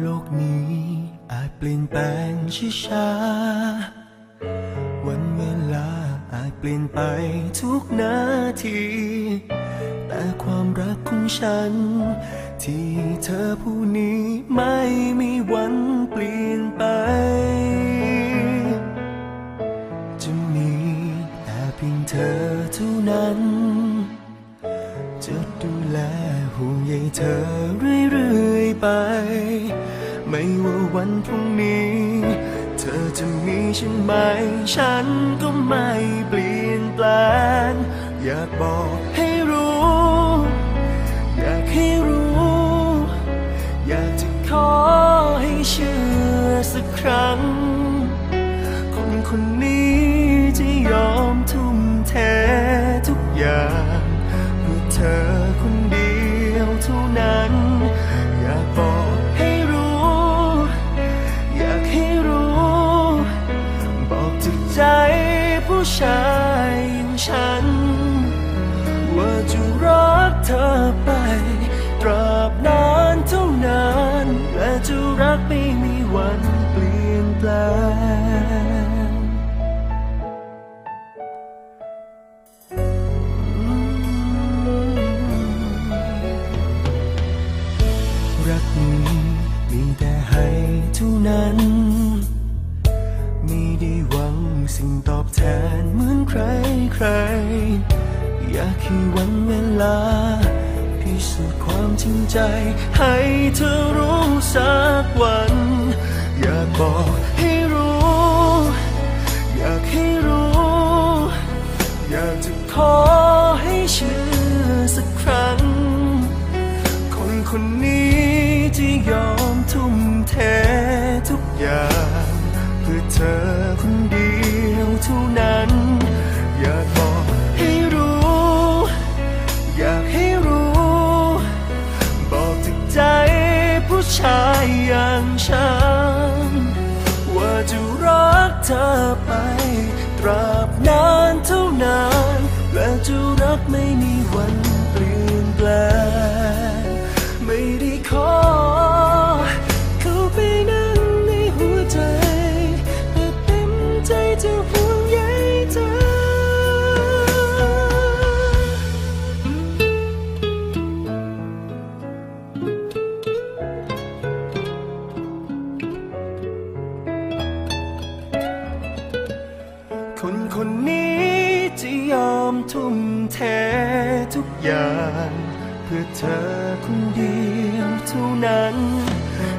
โลกนี้อาจเปลี่ยนแปลงช้าๆวันเวลาอาจเปลี่ยนไปทุกนาที แต่ความรักของฉัน ที่เธอผู้นี้ไม่มีวันเปลี่ยนไป จะมีแต่เพียงเธอเท่านั้น จะดูแล ห่วงใยเธอเรื่อยๆไป ไม่ว่าวันพรุ่งนี้ เธอจะมีฉันไหม ฉันก็ไม่เปลี่ยนแปลง อยากบอกให้รู้ อยากให้รู้ อยากจะขอให้เชื่อสักครั้ง คนคนนี้จะยอมทุ่มเททุกอย่างเพื่อเธอ ชายอย่างฉัน ว่าจะรักเธอไป ตราบนานเท่านาน และจะรักไม่มีวันเปลี่ยนแปลงรักนี้มีแต่ให้เท่านั้น สิ่งตอบแทนเหมือนใครใคร อยากให้วันเวลา พิสูจน์ความจริงใจ ให้เธอรู้สักวัน อยากบอกให้รู้ อยากให้รู้ อยากจะขอให้เชื่อสักครั้ง คนคนนี้ที่ยอมทุ่มเททุกอย่าง เพื่อเธอคน เดียวเท่านั้น อยากบอกให้รู้ อยากให้รู้ บอกจากใจผู้ชายอย่างฉัน ว่าจะรักเธอไป ตราบนานเท่านาน และจะรักไม่มีวัน คนนี้จะยอมทุ่มเททุกอย่าง เพื่อเธอคนเดียวเท่านั้น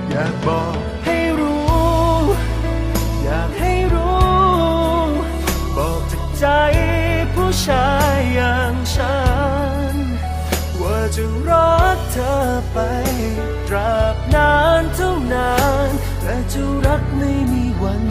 อยากบอกให้รู้ อยากให้รู้ บอกจากใจผู้ชายอย่างฉัน ว่าจะรักเธอไป ตราบนานเท่านาน และจะรักไม่มีวัน